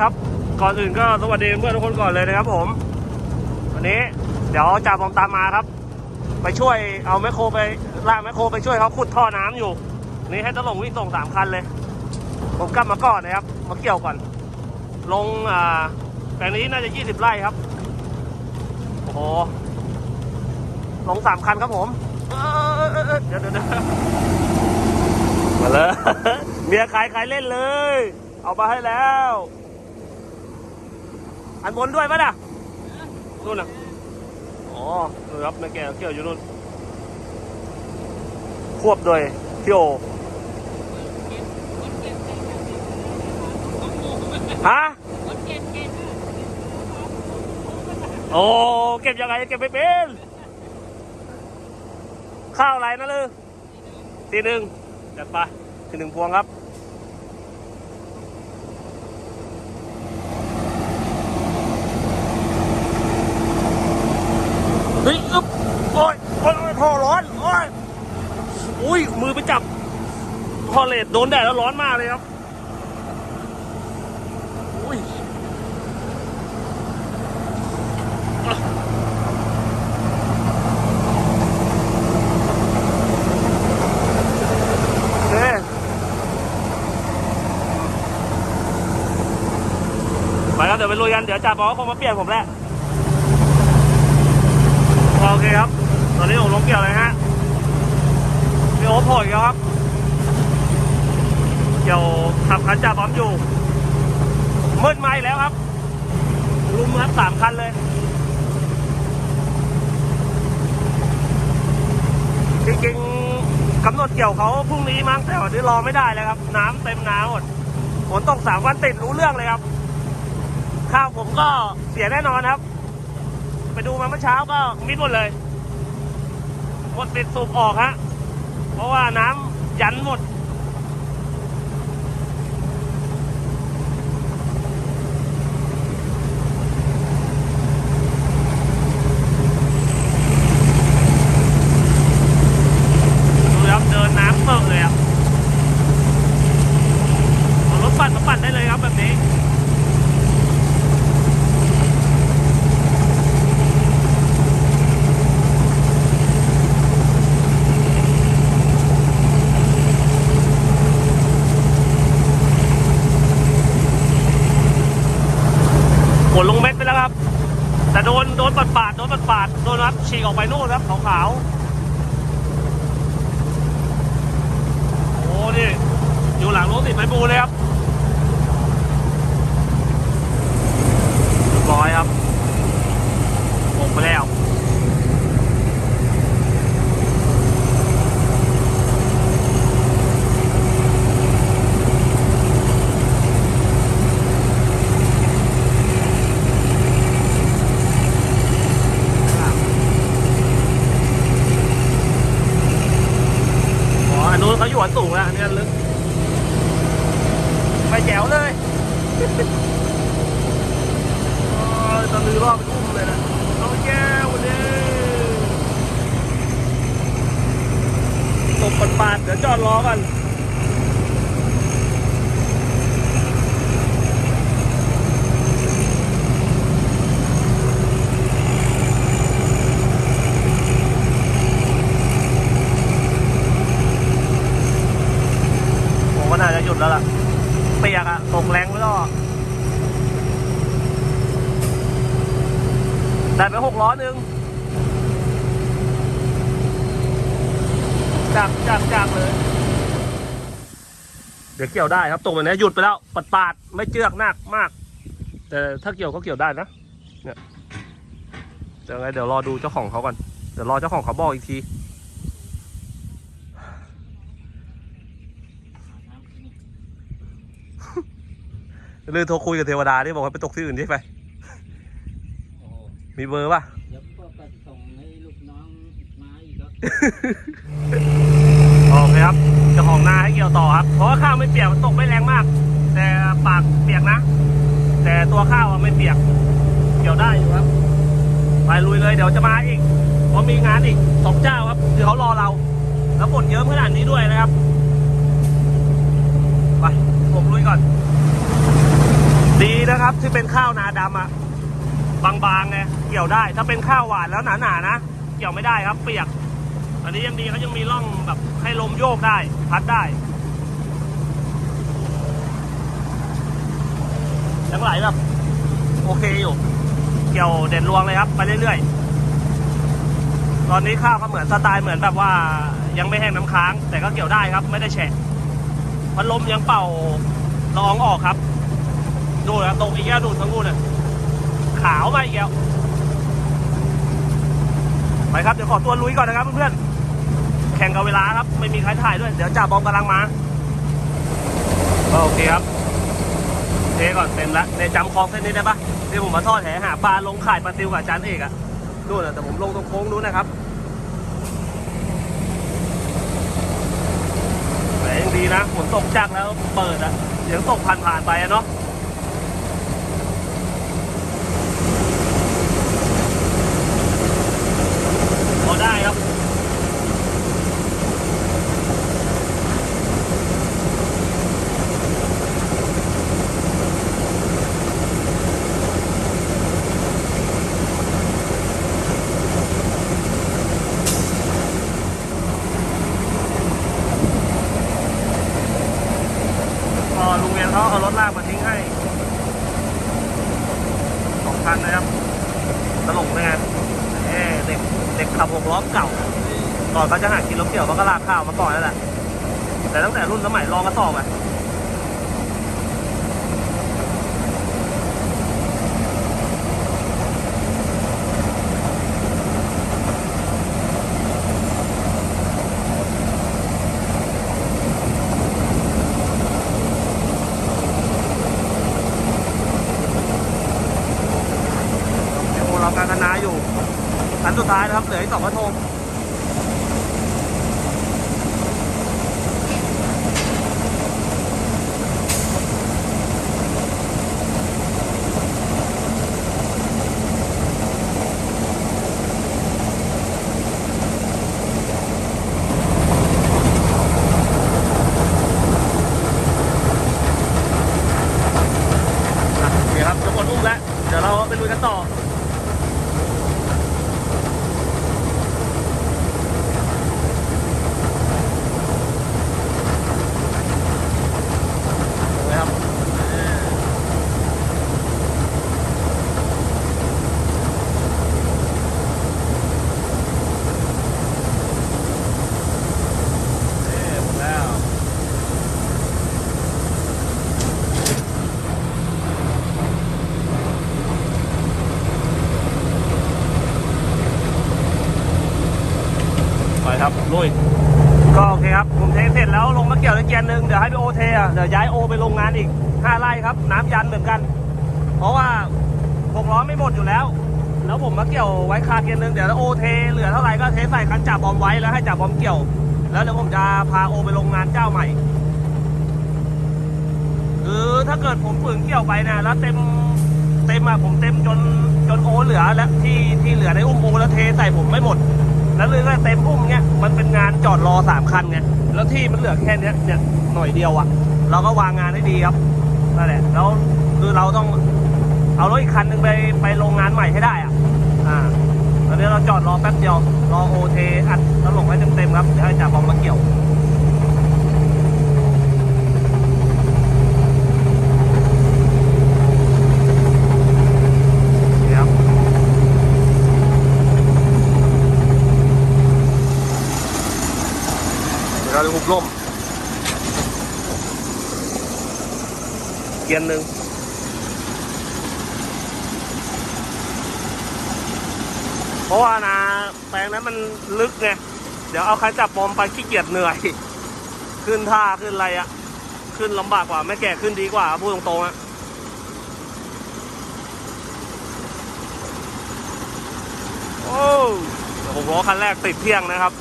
ครับ ก่อนอื่นก็สวัสดีเพื่อนทุกคนก่อนเลยนะครับผม วันนี้เดี๋ยวจ่าผมตามมาครับ ไปช่วยเอาแมคโครไปลากแมคโครไปช่วยเขาขุดท่อน้ำอยู่ นี่ให้ตะลงวิ่งส่งสามคันเลย ผมกลับมาก่อนนะครับ มาเกี่ยวก่อน ลงอ่าแปลงนี้น่าจะยี่สิบไร่ครับ โอ้โห ลงสามคันครับผมเดี๋ยวเดี๋ยวมาเลยเมียใครใครเล่นเลย เอามาให้แล้ว อันบนด้วยปะน่ะนู่นน่ะอ๋อดูครับแม่แกเกี่ยวอยู่นู่น ควบโดยพี่โอฮะโอ้เก็บยังไงเก็บไม่เป็นข้าวอะไรนะลือทีหนึ่งจัดไปทีหนึ่งพวงครับ เฮ้ยอึ๊บโอ้ยโอ้ยโอ้ยท่อร้อน โอ้ย อุ้ยมือไปจับท่อเลดโดนแดดแล้วร้อนมากเลยครับอุ้ยไปครับเดี๋ยวไปลุยกัน เดี๋ยวจ่าบอกว่าคงมาเปลี่ยนผมแหละ โอเคครับ ตอนนี้ผมลงเกี่ยวเลยฮะ โอ๊ตโผล่อีกแล้วครับ เกี่ยวขับคันจ่าบอมอยู่มืดมาอีกแล้วครับ ลุมครับสามคันเลย จริงๆกำหนดเกี่ยวเขาพรุ่งนี้มั้งแต่วันนี้รอไม่ได้เลยครับ น้ำเต็มน้ำหมดฝนตกสามวันติดรู้เรื่องเลยครับ ข้าวผมก็เสียแน่นอนครับ ไปดูมาเมื่อเช้าก็มิดหมดเลยหมดติดสูบออกฮะ เพราะว่าน้ำยันหมดครับเดินน้ำเปิดเลยครับเอารถปั่นมาปั่นได้เลยครับแบบนี้ กดลงเม็ดไปแล้วครับ แต่โดนโดนปัดปาดโดนปัดปาดโดนครับฉีกออกไปนู่นครับขาวๆโอ้นี่อยู่หลังรถติดไม้บูเลยครับเรียบร้อยครับลงไปแล้ว อ๋ออันนู้นเขาอยู่อันสูงแล้วอันนี้อันลึกไปแจ๋วเลยโอ้ยตะลือรอบไปอุ้มเลยนะเอาแก้วเลยตบปันปาดๆเดี๋ยวจอดรอกัน ผมก็น่าจะหยุดแล้วล่ะ เปียกอะตกแรงไม่รอดได้ไปหกล้อหนึ่งจักจักจักเลย ดี๋ยวเกี่ยวได้ครับตกแบบนี้หยุดไปแล้วปัดปาดๆไม่เจือกหนักมาก แต่ถ้าเกี่ยวก็เกี่ยวได้นะเนี่ยเดี๋ยวไงเดี๋ยวรอดูเจ้าของเขาก่อนเดี๋ยวรอเจ้าของเขาบอกอีกทีลือโทรคุยกับเทวดาที่บอกว่าไปตกที่อื่นใช่ไหมโอ้โหมีเบอร์ป่ะเดี๋ยวก็ไปส่งให้ลูกน้องมาอีกแล้วโอเคครับเจ้า ของนาให้เกี่ยวต่อครับ เพราะว่าข้าวไม่เปียกมันตกไม่แรงมาก แต่ปากเปียกนะ แต่ตัวข้าวไม่เปียก เกี่ยวได้อยู่ครับ ไปลุยเลยเดี๋ยวจะมาอีก เพราะมีงานอีกสองเจ้าครับคือเขารอเรา แล้วฝนเยอะขนาดนี้ด้วยนะครับ ไปผมลุยก่อน ดีนะครับครับที่เป็นข้าวนาดำอะบางๆไงเกี่ยวได้ ถ้าเป็นข้าวหวานแล้วหนาๆนะ เกี่ยวไม่ได้ครับเปียก อันนี้ยังดีเขายังมีร่องแบบให้ลมโยกได้ พัดได้ยังไหลแบบโอเคอยู่ เกี่ยวเด่นรวงเลยครับ ไปเรื่อยๆ ตอนนี้ข้าวก็เหมือนสไตล์เหมือนแบบว่ายังไม่แห้งน้ำค้าง แต่ก็เกี่ยวได้ครับ ไม่ได้แฉะพัดลมยังเป่าละอองออกครับ ดูนะตรงอีกแก้วดูดทั้งกูเนี่ยขาวมาอีกแล้ว ไปครับเดี๋ยวขอตัวลุยก่อนนะครับเพื่อนๆแข่งกับเวลาครับ ไม่มีใครถ่ายด้วย เดี๋ยวจ่าบอมกำลังมาโอเคครับเทก่อนเต็มละในจำคลองเส้นนี้ได้ปะที่ผมมาทอดแหหาปลาลงข่ายปลาซิวกับจานเอกอะนู่นะแต่ผมลงตรงโค้งนู้นนะครับแต่ยังดีนะฝนตกจักแล้วเปิดอะเสียงตกผ่านผ่านๆไปอะเนาะ ได้ครับพอลุงเวียนเขาเอารถลากมาทิ้งให้สองคันนะครับตลกเลยไง เด็กขับหกล้อเก่า ก่อนเขาจะหากินรถเกี่ยวเขาก็ลากข้าวมาก่อนนั่นแหละแต่ตั้งแต่รุ่นสมัยรองกระสอบอะโอ้เราการคณาอยู่ ซ้ายนะครับ เหลืออีกสองกระทง อะโอเคครับจะหมดอุ้มแล้ว เดี๋ยวเราไปลุยกันต่อ โอเคครับเออเอ๊ะหมดแล้ว ไปครับลุยก็โอเคครับ ผมเทเสร็จแล้วลงมาเกียวตะเกียนหนึ่งเดี๋ยวให้พี่โอเทอะเดี๋ยวย้ายโอไปโรงงานอีกห้าไร่ครับ น้ำยันเหมือนกัน เพราะว่าหกล้อไม่หมดอยู่แล้ว แล้วผมมาเกี่ยวไว้คาเกียนหนึ่งเดี๋ยวโอเทเหลือเท่าไหร่ก็เทใส่คันจับบอมไว้แล้วให้จับบอมเกี่ยว แล้วเดี๋ยวผมจะพาโอไปโรงงานเจ้าใหม่คือถ้าเกิดผมฝืนเกี่ยวไปนะแล้วเต็มเต็มอะผมเต็มจนจนโอเหลือแล้วที่ที่เหลือในอุ้มโอแล้วเทใส่ผมไม่หมด แล้วเลยก็เต็มพุ่มเงี้ยมันเป็นงานจอดรอสามคันไงแล้วที่มันเหลือแค่เนี้ยเนี่ยหน่อยเดียวอะเราก็วางงานให้ดีครับนั่นแหละแล้วคือเราต้องเอารถอีกคันหนึ่งไปไปโรงงานใหม่ให้ได้อะอ่าตอนนี้เราจอดรอแป๊บเดียวรอโอเทอัดตลงไว้เต็มๆครับเดี๋ยวให้จ่าบอมมาเกี่ยว นี่ครับเดี๋ยวเราจะหุบ ล่ม เกียนหนึ่งเพราะว่านะแปลงนั้นมันลึกไง เดี๋ยวเอาใครจับบอมไปขี้เกียจเหนื่อย ขึ้นท่าขึ้นอะไรอะขึ้นลำบากกว่า ไม่แก่ขึ้นดีกว่า พูดตรงๆอะโอ้ผมล้อคันแรกติดเที่ยงนะครับ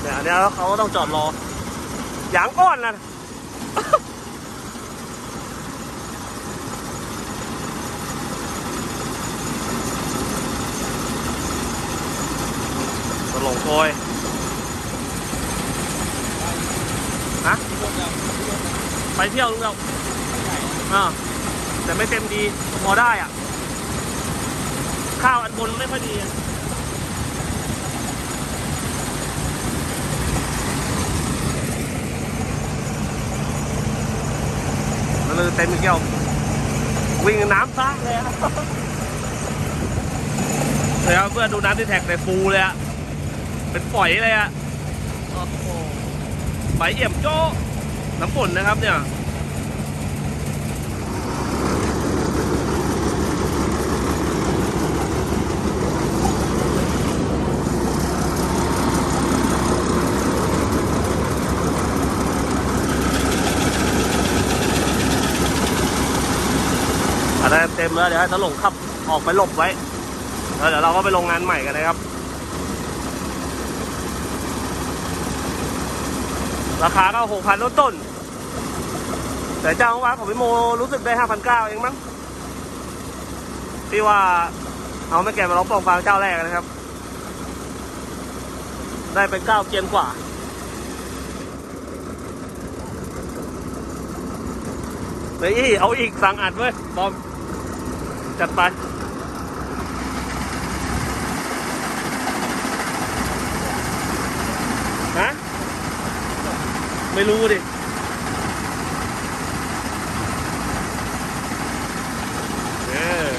เนี่ยอันนี้เขาก็ต้องจอดรอ ย่างอ้อนนะตลงโกยฮะไปเที่ยวลุงเราอ่าแต่ไม่เต็มดี พอได้อะ ข้าวอันบนไม่ค่อยดีอะมัน เลยเต็มอีกเกี่ยว วิ่งน้ำซ่าเลยอะเดี๋ยวเพื่อนดูน้ำที่แท็กในฟูเลยอะเป็นฝอยเลยอะโอ้โหใบเอี่ยมโจ้น้ำฝนนะครับเนี่ย ต็มแล้วเดี๋ยวให้ตะลงขับออกไปหลบไว้แล้วเดี๋ยวเราก็ไปลงงานใหม่กันนะครับ ราคาก็หกพันต้นๆแต่เจ้าของร้านของพี่โมรู้สึกได้ห้าพันเก้าเองมั้งที่ว่าเอาไม่แก่มาร้องปองฟางเจ้าแรกนะครับ ได้ไปเก้าเกียนกว่าเฮ้ยเอาอีกสั่งอัดเว้ยบอม จัดไปฮะไม่รู้ดิเออ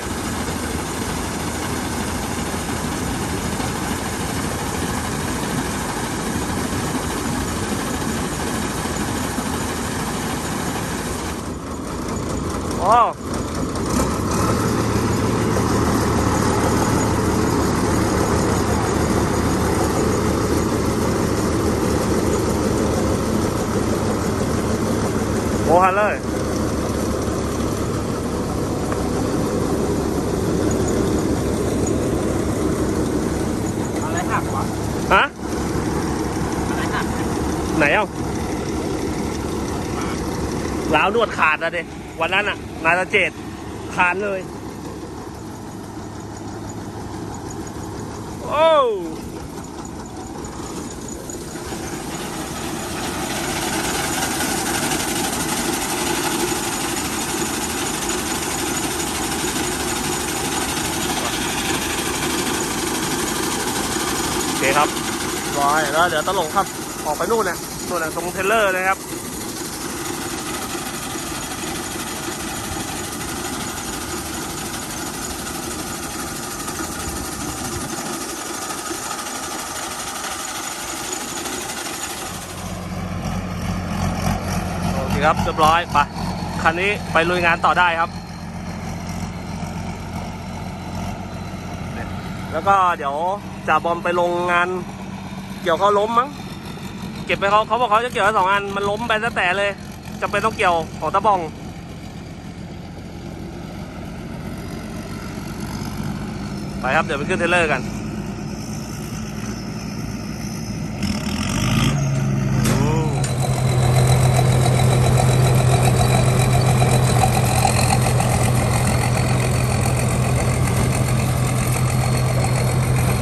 โอ้โอ้ฮันเลย อะไรหักวะ ฮะ อะไรหัก ไหนเอ้า ล้าวนวดขาดอะเด็วันนั้นอะนายตะเจดขาดเลย โอ้โอเคครับร้อยแล้วเดี๋ยวตลงครับ ออกไปนู่นนะนู่นนะตรงเทเลอร์นะครับ ครับเรียบร้อยไปคันนี้ไปลุยงานต่อได้ครับ แล้วก็เดี๋ยวจ่าบอมไปลงงาน เกี่ยวเขาล้มมั้งเก็บไปเขาเขาบอกเขาจะเกี่ยวไว้สองอันมันล้มไปตั้งแต่เลยจะเป็นต้องเกี่ยวของตะบองไปครับ เดี๋ยวไปขึ้นเทรลเลอร์กันอืม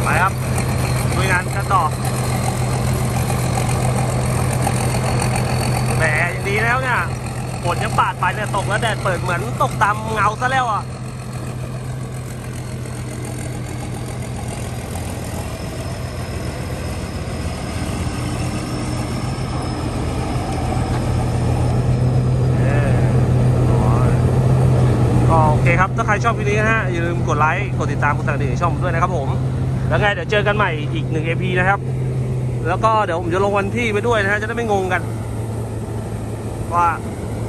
ไปครับลุยงานกันต่อ แหมอย่างนี้แล้วเนี่ยฝนยังปาดไปเนี่ยตกแล้วแดด เปิดเหมือนตกตามเงาซะแล้วอะเย้ก็โอเคครับ ถ้าใครชอบคลิปนี้นะฮะ อย่าลืมกดไลค์ กดติดตามกดสั่นกระดิ่งในช่องด้วยนะครับผม แล้วไงเดี๋ยวเจอกันใหม่อีกหนึ่ง EP นะครับ แล้วก็เดี๋ยวผมจะลงวันที่ไปด้วยนะฮะ จะได้ไม่งงกัน ว่า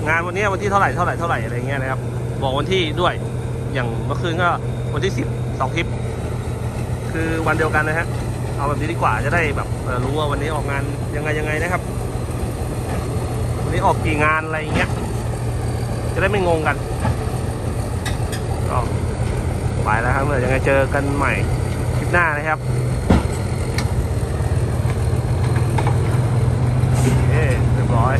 งานวันนี้วันที่เท่าไหร่เท่าไหร่เท่าไหร่อะไรเงี้ยนะครับ บอกวันที่ด้วย อย่างเมื่อคืนก็วันที่สิบสองคลิป คือวันเดียวกันนะฮะ เอาแบบนี้ดีกว่าจะได้แบบรู้ว่าวันนี้ออกงานยังไงยังไงนะครับ วันนี้ออกกี่งานอะไรเงี้ย จะได้ไม่งงกันก็ไปแล้วครับเดี๋ยวยังไงเจอกันใหม่คลิปหน้านะครับโอเคเรียบร้อย